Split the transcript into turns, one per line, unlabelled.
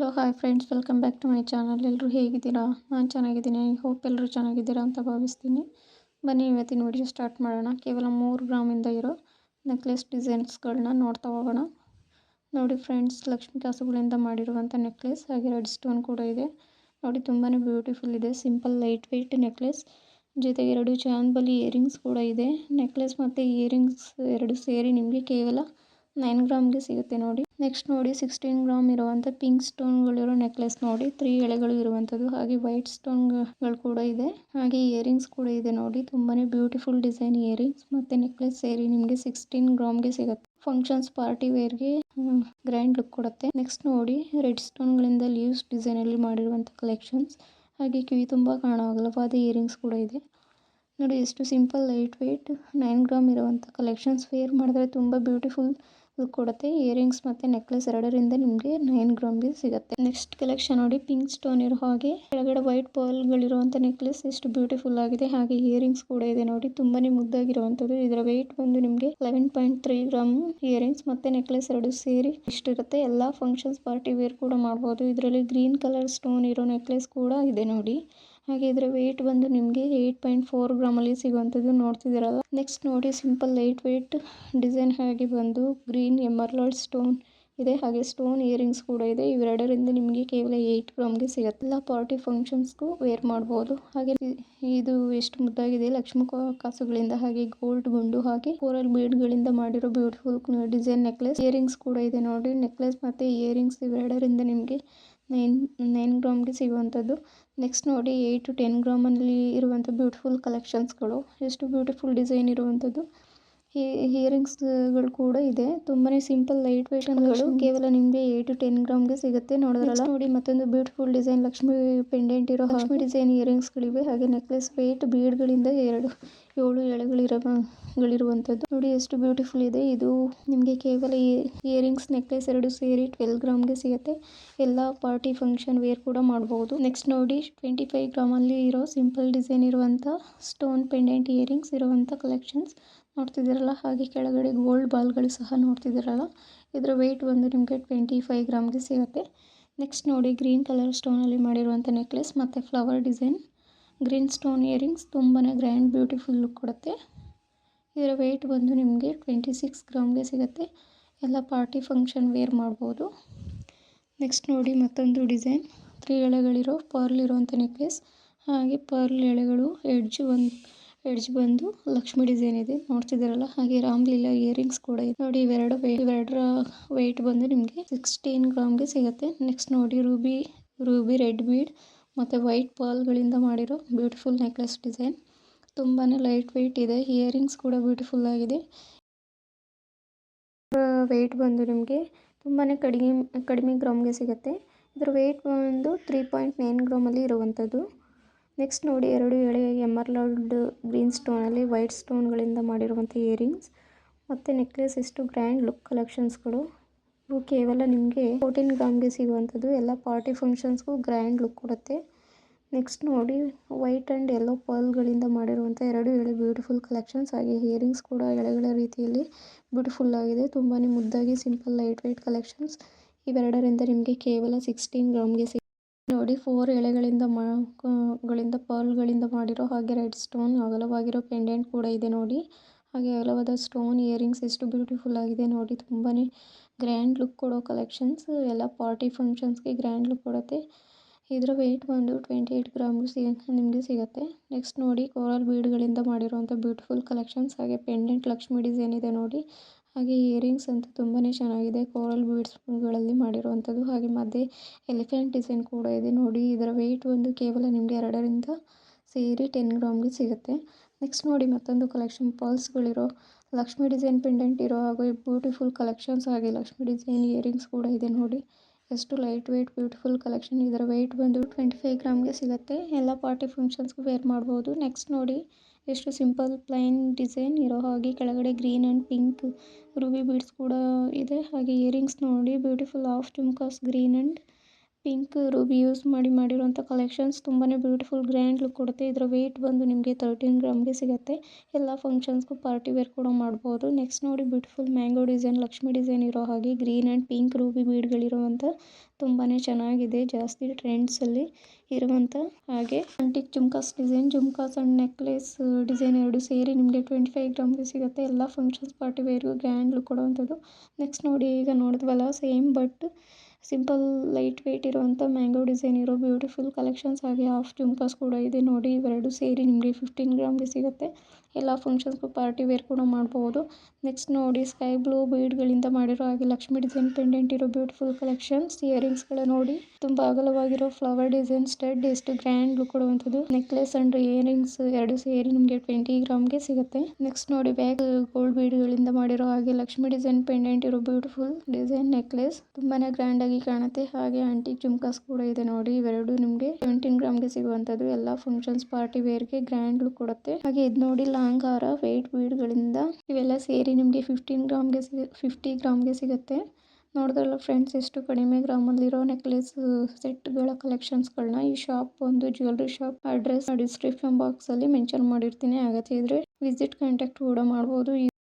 Hello hi friends welcome back to my channel ಎಲ್ಲರೂ ಹೇಗಿದ್ದೀರಾ? ನಾನು ಚೆನ್ನಾಗಿದ್ದೀನಿ. ಐ ಹೋಪ್ ಎಲ್ಲರೂ ಚೆನ್ನಾಗಿದ್ದೀರಾ ಅಂತ ಭಾವಿಸ್ತೀನಿ. ಬನ್ನಿ, ಇವತ್ತಿನ ವಿಡಿಯೋ ಸ್ಟಾರ್ಟ್ ಮಾಡೋಣ. ಕೇವಲ ಮೂರು ಗ್ರಾಮಿಂದ ಇರೋ ನೆಕ್ಲೆಸ್ ಡಿಸೈನ್ಸ್ಗಳನ್ನ ನೋಡ್ತಾ ಹೋಗೋಣ. ನೋಡಿ ಫ್ರೆಂಡ್ಸ್ ಲಕ್ಷ್ಮಿ ಕಾಸುಗಳಿಂದ ಮಾಡಿರುವಂಥ ನೆಕ್ಲೆಸ್ ಹಾಗೆ ರೆಡ್ ಸ್ಟೋನ್ ಕೂಡ ಇದೆ. ನೋಡಿ ತುಂಬಾ ಬ್ಯೂಟಿಫುಲ್ ಇದೆ. ಸಿಂಪಲ್ ಲೈಟ್ ವೆಯ್ಟ್ ನೆಕ್ಲೆಸ್ ಜೊತೆಗೆ ಎರಡು ಚಾಂಬಲಿ ಇಯರಿಂಗ್ಸ್ ಕೂಡ ಇದೆ. ನೆಕ್ಲೆಸ್ ಮತ್ತು ಇಯರಿಂಗ್ಸ್ ಎರಡು ಸೇರಿ ನಿಮಗೆ ಕೇವಲ ನೈನ್ ಗ್ರಾಮ್ಗೆ ಸಿಗುತ್ತೆ ನೋಡಿ. ನೆಕ್ಸ್ಟ್ ನೋಡಿ, ಸಿಕ್ಸ್ಟೀನ್ ಗ್ರಾಮ್ ಇರುವಂಥ ಪಿಂಕ್ ಸ್ಟೋನ್ ಸ್ಟೋನ್ಗಳಿರೋ ನೆಕ್ಲೆಸ್ ನೋಡಿ. ತ್ರೀ ಎಳೆಗಳು ಇರುವಂಥದ್ದು, ಹಾಗೆ ವೈಟ್ ಸ್ಟೋನ್ಗಳು ಕೂಡ ಇದೆ. ಹಾಗೆ ಇಯರಿಂಗ್ಸ್ ಕೂಡ ಇದೆ ನೋಡಿ. ತುಂಬಾನೇ ಬ್ಯೂಟಿಫುಲ್ ಡಿಸೈನ್ ಇಯರಿಂಗ್ಸ್ ಮತ್ತೆ ನೆಕ್ಲೆಸ್ ಸೇರಿ ನಿಮಗೆ ಸಿಕ್ಸ್ಟೀನ್ ಗ್ರಾಮ್ಗೆ ಸಿಗುತ್ತೆ. ಫಂಕ್ಷನ್ಸ್, ಪಾರ್ಟಿ ವೇರ್ಗೆ ಗ್ರ್ಯಾಂಡ್ ಲುಕ್ ಕೊಡುತ್ತೆ. ನೆಕ್ಸ್ಟ್ ನೋಡಿ, ರೆಡ್ ಸ್ಟೋನ್ ಗಳಿಂದ ಲೀವ್ಸ್ ಡಿಸೈನಲ್ಲಿ ಮಾಡಿರುವಂತ ಕಲೆಕ್ಷನ್ಸ್. ಹಾಗೆ ಕಿವಿ ತುಂಬಾ ಕಾಣೋ ಅಗಲವಾದ ಇಯರಿಂಗ್ಸ್ ಕೂಡ ಇದೆ. ನೋಡಿ, ಎಷ್ಟು simple, light weight nine gram ಇರುವಂಥ ಕಲೆಕ್ಷನ್ಸ್. ವೇರ್ ಮಾಡಿದ್ರೆ ತುಂಬಾ ಬ್ಯೂಟಿಫುಲ್. ಲುಕ್ ಕೊಡುತ್ತೆ. ಇಯರಿಂಗ್ಸ್ ಮತ್ತು ನೆಕ್ಲೆಸ್ ಎರಡರಿಂದ ನಿಮಗೆ ನೈನ್ ಗ್ರಾಮ್ಗೆ ಸಿಗುತ್ತೆ. ನೆಕ್ಸ್ಟ್ ಕಲೆಕ್ಷನ್ ನೋಡಿ, ಪಿಂಕ್ ಸ್ಟೋನ್ ಇರೋ ಹಾಗೆ. ಕೆಳಗಡೆ ವೈಟ್ ಪರ್ಲ್ಗಳಿರುವಂಥ ನೆಕ್ಲೆಸ್ ಎಷ್ಟು ಬ್ಯೂಟಿಫುಲ್ ಆಗಿದೆ. ಹಾಗೆ ಇಯರಿಂಗ್ಸ್ ಕೂಡ ಇದೆ ನೋಡಿ. ತುಂಬಾನೇ ಮುದ್ದಾಗಿರುವಂಥದ್ದು. ಇದರ ವೆಯ್ಟ್ ಬಂದು ನಿಮಗೆ eleven point three gram earrings ಮತ್ತು ನೆಕ್ಲೆಸ್ ಎರಡು ಸೇರಿ ಇಷ್ಟಿರುತ್ತೆ. ಎಲ್ಲ ಫಂಕ್ಷನ್ಸ್ ಪಾರ್ಟಿ ವೇರ್ ಕೂಡ ಮಾಡ್ಬೋದು. ಇದರಲ್ಲಿ ಗ್ರೀನ್ ಕಲರ್ ಸ್ಟೋನ್ ಇರೋ ನೆಕ್ಲೆಸ್ ಕೂಡ ಇದೆ ನೋಡಿ. ಹಾಗೆ ಇದರ ವೆಯ್ಟ್ ಬಂದು ನಿಮಗೆ ಏಯ್ಟ್ ಪಾಯಿಂಟ್ ಫೋರ್ ಗ್ರಾಮಲ್ಲಿ ಸಿಗುವಂಥದ್ದು ನೋಡ್ತಿದ್ದೀರಲ್ಲ. ನೆಕ್ಸ್ಟ್ ನೋಡಿ ಸಿಂಪಲ್ ಲೈಟ್ ವೆಯ್ಟ್ ಡಿಸೈನ್ ಹಾಗೆ ಬಂದು ಗ್ರೀನ್ ಎಮರ್ಲಾಲ್ಡ್ ಸ್ಟೋನ್ ಇದೆ. ಹಾಗೆ ಸ್ಟೋನ್ ಇಯರಿಂಗ್ಸ್ ಕೂಡ ಇದೆ. ಇವೆರಡರಿಂದ ನಿಮಗೆ ಕೇವಲ ಏಯ್ಟ್ ಗ್ರಾಮ್ಗೆ ಸಿಗುತ್ತೆ. ಎಲ್ಲ ಪಾರ್ಟಿ ಫಂಕ್ಷನ್ಸ್ಗೂ ವೇರ್ ಮಾಡ್ಬೋದು. ಹಾಗೆ ಇದು ಎಷ್ಟು ಮುದ್ದಾಗಿದೆ. ಲಕ್ಷ್ಮಿ ಕಾಸುಗಳಿಂದ ಹಾಗೆ ಗೋಲ್ಡ್ ಗುಂಡು ಹಾಗೆ ಕೋರಲ್ ಬೀಡ್ಗಳಿಂದ ಮಾಡಿರೋ ಬ್ಯೂಟಿಫುಲ್ ಡಿಸೈನ್ ನೆಕ್ಲೆಸ್ ಇಯರಿಂಗ್ಸ್ ಕೂಡ ಇದೆ ನೋಡಿ. ನೆಕ್ಲೆಸ್ ಮತ್ತೆ ಇಯರಿಂಗ್ಸ್ ಇವೆರಡರಿಂದ ನಿಮಗೆ ನೈನ್ ನೈನ್ ಗ್ರಾಮ್ಗೆ ಸಿಗುವಂಥದ್ದು. ನೆಕ್ಸ್ಟ್ ನೋಡಿ ಏಯ್ಟ್ ಟು ಟೆನ್ ಗ್ರಾಮಲ್ಲಿ ಇರುವಂಥ ಬ್ಯೂಟಿಫುಲ್ ಕಲೆಕ್ಷನ್ಸ್ಗಳು ಎಷ್ಟು ಬ್ಯೂಟಿಫುಲ್ ಡಿಸೈನ್ ಇರುವಂಥದ್ದು. ಇಯರಿಂಗ್ಸ್ಗಳು ಕೂಡ ಇದೆ. ತುಂಬಾನೇ ಸಿಂಪಲ್ ಲೈಟ್ ವೇಷನ್ಗಳು ಕೇವಲ ನಿಮಗೆ ಏಟ್ ಟು ಟೆನ್ ಗ್ರಾಮ್ಗೆ ಸಿಗುತ್ತೆ. ನೋಡಿದ್ರಲ್ಲ. ನೋಡಿ ಮತ್ತೊಂದು ಬ್ಯೂಟಿಫುಲ್ ಡಿಸೈನ್ ಲಕ್ಷ್ಮಿ ಪೆಂಡೆಂಟ್ ಇರೋ ಲಕ್ಷ್ಮಿ ಡಿಸೈನ್ ಇಯರಿಂಗ್ಸ್ಗಳಿವೆ ಹಾಗೆ ನೆಕ್ಲೆಸ್ ವೇಟ್ ಬೀಡ್ಗಳಿಂದ ಎರಡು ಏಳು ಎಳೆಗಳಿರುವಂಥದ್ದು. ನೋಡಿ ಎಷ್ಟು ಬ್ಯೂಟಿಫುಲ್ ಇದೆ. ಇದು ನಿಮಗೆ ಕೇವಲ ಇಯರಿಂಗ್ಸ್ ನೆಕ್ಲೆಸ್ ಎರಡು ಸೇರಿ ಟ್ವೆಲ್ ಗ್ರಾಮ್ಗೆ ಸಿಗುತ್ತೆ. ಎಲ್ಲ ಪಾರ್ಟಿ ಫಂಕ್ಷನ್ ವೇರ್ ಕೂಡ ಮಾಡಬಹುದು ನೆಕ್ಸ್ಟ್ ನೋಡಿ ಟ್ವೆಂಟಿ ಫೈವ್ ಗ್ರಾಮಲ್ಲಿ ಇರೋ ಸಿಂಪಲ್ ಡಿಸೈನ್ ಇರುವಂಥ ಸ್ಟೋನ್ ಪೆಂಡೆಂಟ್ ಇಯರಿಂಗ್ಸ್ ಇರುವಂಥ ಕಲೆಕ್ಷನ್ಸ್ ನೋಡ್ತಿದ್ದೀರಲ್ಲ? ಹಾಗೆ ಕೆಳಗಡೆ ಗೋಲ್ಡ್ ಬಾಲ್ಗಳು ಸಹ ನೋಡ್ತಿದ್ದೀರಲ್ಲ? ಇದರ ವೆಯ್ಟ್ ಬಂದು ನಿಮಗೆ ಟ್ವೆಂಟಿ ಫೈವ್ ಗ್ರಾಮ್ಗೆ ಸಿಗುತ್ತೆ. ನೆಕ್ಸ್ಟ್ ನೋಡಿ ಗ್ರೀನ್ ಕಲರ್ ಸ್ಟೋನಲ್ಲಿ ಮಾಡಿರುವಂಥ ನೆಕ್ಲೆಸ್ ಮತ್ತು flower design green stone earrings ತುಂಬಾ ಗ್ರ್ಯಾಂಡ್ ಬ್ಯೂಟಿಫುಲ್ ಲುಕ್ ಕೊಡುತ್ತೆ. ಇದರ ವೆಯ್ಟ್ ಬಂದು ನಿಮಗೆ ಟ್ವೆಂಟಿ ಸಿಕ್ಸ್ ಗ್ರಾಮ್ಗೆ ಸಿಗುತ್ತೆ. ಎಲ್ಲ ಪಾರ್ಟಿ ಫಂಕ್ಷನ್ ವೇರ್ ಮಾಡ್ಬೋದು. ನೆಕ್ಸ್ಟ್ ನೋಡಿ, ಮತ್ತೊಂದು ಡಿಸೈನ್ ತ್ರೀ ಎಳೆಗಳಿರೋ ಪರ್ಲ್ ಇರುವಂಥ ನೆಕ್ಲೆಸ್ ಹಾಗೆ ಪರ್ಲ್ ಎಳೆಗಳು ಎಡ್ಜ್ ಒಂದು ಎಡ್ಜ್ ಬಂದು ಲಕ್ಷ್ಮಿ ಡಿಸೈನ್ ಇದೆ. ನೋಡ್ತಿದ್ದೀರಲ್ಲ, ಹಾಗೆ ರಾಮ್ಲೀಲಾ ಇಯರಿಂಗ್ಸ್ ಕೂಡ ಇದೆ. ನೋಡಿ, ಇವೆರಡು ಇವೆರಡರ ವೆಯ್ಟ್ ಬಂದು ನಿಮಗೆ ಸಿಕ್ಸ್ಟೀನ್ ಗ್ರಾಮ್ಗೆ ಸಿಗುತ್ತೆ. ನೆಕ್ಸ್ಟ್ ನೋಡಿ ರೂಬಿ ರೂಬಿ ರೆಡ್ ಬೀಡ್ ಮತ್ತು ವೈಟ್ ಪಾಲ್ಗಳಿಂದ ಮಾಡಿರೋ ಬ್ಯೂಟಿಫುಲ್ ನೆಕ್ಲೆಸ್ ಡಿಸೈನ್ ತುಂಬಾ ಲೈಟ್ ವೆಯ್ಟ್ ಇದೆ. ಇಯರಿಂಗ್ಸ್ ಕೂಡ ಬ್ಯೂಟಿಫುಲ್ ಆಗಿದೆ. ವೆಯ್ಟ್ ಬಂದು ನಿಮಗೆ ತುಂಬಾ ಕಡಿಮೆ ಕಡಿಮೆ ಗ್ರಾಮ್ಗೆ ಸಿಗುತ್ತೆ. ಇದರ ವೆಯ್ಟ್ ಬಂದು ತ್ರೀ ಪಾಯಿಂಟ್ ನೈನ್ ಗ್ರಾಮಲ್ಲಿ ಇರುವಂಥದ್ದು. ನೆಕ್ಸ್ಟ್ ನೋಡಿ ಎರಡು ಎಳೆ ಎಮರ್ಲಾಲ್ಡ್ ಗ್ರೀನ್ ಸ್ಟೋನಲ್ಲಿ ವೈಟ್ ಸ್ಟೋನ್ಗಳಿಂದ ಮಾಡಿರುವಂಥ ಇಯರಿಂಗ್ಸ್ ಮತ್ತು ನೆಕ್ಲೆಸ್ ಎಷ್ಟು ಗ್ರ್ಯಾಂಡ್ ಲುಕ್ ಕಲೆಕ್ಷನ್ಸ್ಗಳು. ಇವು ಕೇವಲ ನಿಮಗೆ ಫೋರ್ಟೀನ್ ಗ್ರಾಮ್ಗೆ ಸಿಗುವಂಥದ್ದು. ಎಲ್ಲ ಪಾರ್ಟಿ ಫಂಕ್ಷನ್ಸ್ಗೂ ಗ್ರ್ಯಾಂಡ್ ಲುಕ್ ಕೊಡುತ್ತೆ. ನೆಕ್ಸ್ಟ್ ನೋಡಿ ವೈಟ್ ಆ್ಯಂಡ್ ಯೆಲ್ಲೋ ಪರ್ಲ್ಗಳಿಂದ ಮಾಡಿರುವಂಥ ಎರಡು ಎಳೆ ಬ್ಯೂಟಿಫುಲ್ ಕಲೆಕ್ಷನ್ಸ್ ಹಾಗೆ ಇಯರಿಂಗ್ಸ್ ಕೂಡ ಎಳೆಗಳ ರೀತಿಯಲ್ಲಿ ಬ್ಯೂಟಿಫುಲ್ ಆಗಿದೆ. ತುಂಬಾ ಮುದ್ದಾಗಿ ಸಿಂಪಲ್ ಲೈಟ್ ವೆಯ್ಟ್ ಕಲೆಕ್ಷನ್ಸ್ ಇವೆರಡರಿಂದ ನಿಮಗೆ ಕೇವಲ ಸಿಕ್ಸ್ಟೀನ್ ಗ್ರಾಮ್ಗೆ ಸಿಗುತ್ತೆ ನೋಡಿ ಫೋರ್ ಎಳೆಗಳಿಂದ ಗಳಿಂದ ಪರ್ಲ್ಗಳಿಂದ ಮಾಡಿರೋ ಹಾಗೆ ರೆಡ್ ಸ್ಟೋನ್, ಅಗಲವಾಗಿರೋ ಪೆಂಡೆಂಟ್ ಕೂಡ ಇದೆ ನೋಡಿ. ಹಾಗೆ ಅಗಲವಾದ ಸ್ಟೋನ್, ಇಯರಿಂಗ್ಸ್ ಎಷ್ಟು ಬ್ಯೂಟಿಫುಲ್ ಆಗಿದೆ ನೋಡಿ. ತುಂಬಾನೇ ಗ್ರ್ಯಾಂಡ್ ಲುಕ್ ಕೊಡೋ ಕಲೆಕ್ಷನ್ಸ್ ಎಲ್ಲ ಪಾರ್ಟಿ ಫಂಕ್ಷನ್ಸ್ಗೆ ಗ್ರ್ಯಾಂಡ್ ಲುಕ್ ಕೊಡುತ್ತೆ. ಇದರ ವೆಯ್ಟ್ ಬಂದು ಟ್ವೆಂಟಿ ಏಯ್ಟ್ ಗ್ರಾಮ್ಗೆ ಸಿ ನಿಮಗೆ ಸಿಗುತ್ತೆ. ನೆಕ್ಸ್ಟ್ ನೋಡಿ ಕೋರಲ್ ಬೀಡ್ಗಳಿಂದ ಮಾಡಿರುವಂಥ ಬ್ಯೂಟಿಫುಲ್ ಕಲೆಕ್ಷನ್ಸ್ ಹಾಗೆ ಪೆಂಡೆಂಟ್ ಲಕ್ಷ್ಮಿ ಡಿಸೈನ್ ಇದೆ ನೋಡಿ. ಹಾಗೆ ಇಯರಿಂಗ್ಸ್ ಅಂತೂ ತುಂಬಾ ಚೆನ್ನಾಗಿದೆ. ಕೋರಲ್ ಬೀಡ್ಸ್ಗಳಲ್ಲಿ ಮಾಡಿರುವಂಥದ್ದು ಹಾಗೆ ಮಧ್ಯೆ ಎಲಿಫೆಂಟ್ ಡಿಸೈನ್ ಕೂಡ ಇದೆ. ನೋಡಿ, ಇದರ ವೆಯ್ಟ್ ಬಂದು ಕೇವಲ ನಿಮಗೆ ಎರಡರಿಂದ ಸೇರಿ ಟೆನ್ ಗ್ರಾಮ್ಗೆ ಸಿಗುತ್ತೆ. ನೆಕ್ಸ್ಟ್ ನೋಡಿ ಮತ್ತೊಂದು ಕಲೆಕ್ಷನ್ ಪರ್ಲ್ಸ್ಗಳಿರೋ ಲಕ್ಷ್ಮಿ ಡಿಸೈನ್ ಪೆಂಡೆಂಟ್ ಇರೋ ಹಾಗೂ ಬ್ಯೂಟಿಫುಲ್ ಕಲೆಕ್ಷನ್ಸ್ ಹಾಗೆ ಲಕ್ಷ್ಮಿ ಡಿಸೈನ್ ಇಯರಿಂಗ್ಸ್ ಕೂಡ ಇದೆ ನೋಡಿ. ಎಷ್ಟು ಲೈಟ್ ವೆಯ್ಟ್ ಬ್ಯೂಟಿಫುಲ್ ಕಲೆಕ್ಷನ್ ಇದರ ವೆಯ್ಟ್ ಬಂದು ಟ್ವೆಂಟಿ ಫೈವ್ ಗ್ರಾಮ್ಗೆ ಸಿಗುತ್ತೆ. ಎಲ್ಲ ಪಾರ್ಟಿ ಫಂಕ್ಷನ್ಸ್ಗೂ ವೇರ್ ಮಾಡ್ಬೋದು. ನೆಕ್ಸ್ಟ್ ನೋಡಿ ಎಷ್ಟು ಸಿಂಪಲ್, ಪ್ಲೈನ್ ಡಿಸೈನ್ ಇರೋ ಹಾಗೆ ಕೆಳಗಡೆ green and pink ruby beads ಕೂಡ ಇದೆ. ಹಾಗೆ ಇಯರಿಂಗ್ಸ್ ನೋಡಿ, beautiful, half jhumkas green and pink, ruby use ಮಾಡಿ ಮಾಡಿರುವಂಥ ಕಲೆಕ್ಷನ್ಸ್ ತುಂಬಾ ಬ್ಯೂಟಿಫುಲ್ ಗ್ರ್ಯಾಂಡ್ ಲುಕ್ ಕೊಡುತ್ತೆ. ಇದರ ವೆಯ್ಟ್ ಬಂದು ನಿಮಗೆ ತರ್ಟೀನ್ ಗ್ರಾಮ್ಗೆ ಸಿಗುತ್ತೆ. ಎಲ್ಲ ಫಂಕ್ಷನ್ಸ್ಗೂ ಪಾರ್ಟಿ ವೇರ್ ಕೂಡ ಮಾಡ್ಬೋದು. ನೆಕ್ಸ್ಟ್ ನೋಡಿ beautiful mango design Lakshmi design ಇರೋ ಹಾಗೆ ಗ್ರೀನ್ ಆ್ಯಂಡ್ ಪಿಂಕ್ ರೂಬಿ ಬೀಡ್ಗಳಿರುವಂಥ ತುಂಬಾ ಚೆನ್ನಾಗಿದೆ, ಜಾಸ್ತಿ ಟ್ರೆಂಡ್ಸಲ್ಲಿ ಇರುವಂಥ ಹಾಗೆ. Antique jhumkas design jhumkas and necklace design ಎರಡು ಸೇರಿ ನಿಮಗೆ ಟ್ವೆಂಟಿ ಫೈವ್ ಗ್ರಾಮ್ಗೆ ಸಿಗುತ್ತೆ. ಎಲ್ಲ ಫಂಕ್ಷನ್ಸ್ ಪಾರ್ಟಿ ವೇರ್ಗೂ ಗ್ರ್ಯಾಂಡ್ ಲುಕ್ ಕೊಡುವಂಥದ್ದು. ನೆಕ್ಸ್ಟ್ ನೋಡಿ ಈಗ ನೋಡಿದ್ವಲ್ಲ same but simple light weight ಇರುವಂಥ ಮ್ಯಾಂಗೋ ಡಿಸೈನ್ ಇರೋ ಬ್ಯೂಟಿಫುಲ್ ಕಲೆಕ್ಷನ್ಸ್ ಹಾಗೆ ಹಾಫ್ ಜುಮ್ಕಾಸ್ ಕೂಡ ಇದೆ. ನೋಡಿ, ಇವೆರಡು ಸೇರಿ ನಿಮಗೆ ಫಿಫ್ಟೀನ್ ಗ್ರಾಮ್ಗೆ ಸಿಗುತ್ತೆ. ಎಲ್ಲ ಫಂಕ್ಷನ್ಸ್ಗೂ ಪಾರ್ಟಿ ವೇರ್ ಕೂಡ ಮಾಡ್ಬೋದು. ನೆಕ್ಸ್ಟ್ ನೋಡಿ ಸ್ಕೈ ಬ್ಲೂ ಬೀಡ್ಗಳಿಂದ ಮಾಡಿರೋ ಹಾಗೆ ಲಕ್ಷ್ಮಿ ಡಿಸೈನ್ ಪೆಂಡೆಂಟ್ ಇರೋ ಬ್ಯೂಟಿಫುಲ್ ಕಲೆಕ್ಷನ್ಸ್ ಇಯರಿಂಗ್ಸ್ಗಳ ನೋಡಿ. ತುಂಬ ಅಗಲವಾಗಿರೋ ಫ್ಲವರ್ ಡಿಸೈನ್ ಸ್ಟಡ್ ಎಷ್ಟು ಗ್ರ್ಯಾಂಡ್ ಲುಕ್ ಕೊಡುವಂಥದ್ದು. ನೆಕ್ಲೆಸ್ ಅಂಡ್ ಇಯರಿಂಗ್ಸ್ ಎರಡು ಸೇರಿ ನಿಮಗೆ ಟ್ವೆಂಟಿ ಗ್ರಾಮ್ಗೆ ಸಿಗುತ್ತೆ. ನೆಕ್ಸ್ಟ್ ನೋಡಿ ಬ್ಯಾಗ್ ಗೋಲ್ಡ್ ಬೀಡ್ಗಳಿಂದ ಮಾಡಿರೋ ಹಾಗೆ ಲಕ್ಷ್ಮಿ ಡಿಸೈನ್ ಪೆಂಡೆಂಟ್ ಇರೋ ಬ್ಯೂಟಿಫುಲ್ ಡಿಸೈನ್ ನೆಕ್ಲೆಸ್ ತುಂಬಾನೇ ಗ್ರ್ಯಾಂಡ್ ಆಗಿ ಕಾಣುತ್ತೆ. ಹಾಗೆ ಆಂಟಿ ಜುಮ್ಕಾಸ್ ಕೂಡ ಇದೆ ನೋಡಿ. ಇವೆರಡು ನಿಮಗೆ ಸೆವೆಂಟೀನ್ ಗ್ರಾಮ್ಗೆ ಸಿಗುವಂಥದ್ದು. ಎಲ್ಲ ಫಂಕ್ಷನ್ಸ್ ಪಾರ್ಟಿ ವೇರ್ಗೆ ಗ್ರ್ಯಾಂಡ್ ಲುಕ್ ಕೊಡುತ್ತೆ. ಹಾಗೆ ಇದು ನೋಡಿ ಲಾಂಗ್ ಹಾರ ವೆಯ್ಟ್ ಬೀಡ್ಗಳಿಂದ ಇವೆಲ್ಲ ಸೇರಿ ನಿಮಗೆ ಫಿಫ್ಟೀನ್ ಗ್ರಾಮ್ಗೆ ಸಿಗ ಫಿಫ್ಟಿ ಗ್ರಾಮ್ಗೆ ಸಿಗುತ್ತೆ. ನೋಡಿದ್ರಲ್ಲ ಫ್ರೆಂಡ್ಸ್ ಎಷ್ಟು ಕಡಿಮೆ ಗ್ರಾಮಲ್ಲಿರೋ ನೆಕ್ಲೆಸ್ ಸೆಟ್ಗಳ ಕಲೆಕ್ಷನ್ಸ್ಗಳನ್ನ ಈ ಶಾಪ್ ಒಂದು ಜ್ಯುವೆಲ್ರಿ ಶಾಪ್ ಅಡ್ರೆಸ್ ಡಿಸ್ಕ್ರಿಪ್ಷನ್ ಬಾಕ್ಸಲ್ಲಿ ಮೆನ್ಷನ್ ಮಾಡಿರ್ತೀನಿ. ಅಗತ್ಯ ಇದ್ರೆ ವಿಸಿಟ್ ಕಾಂಟ್ಯಾಕ್ಟ್ ಕೂಡ ಮಾಡ್ಬೋದು. ಈ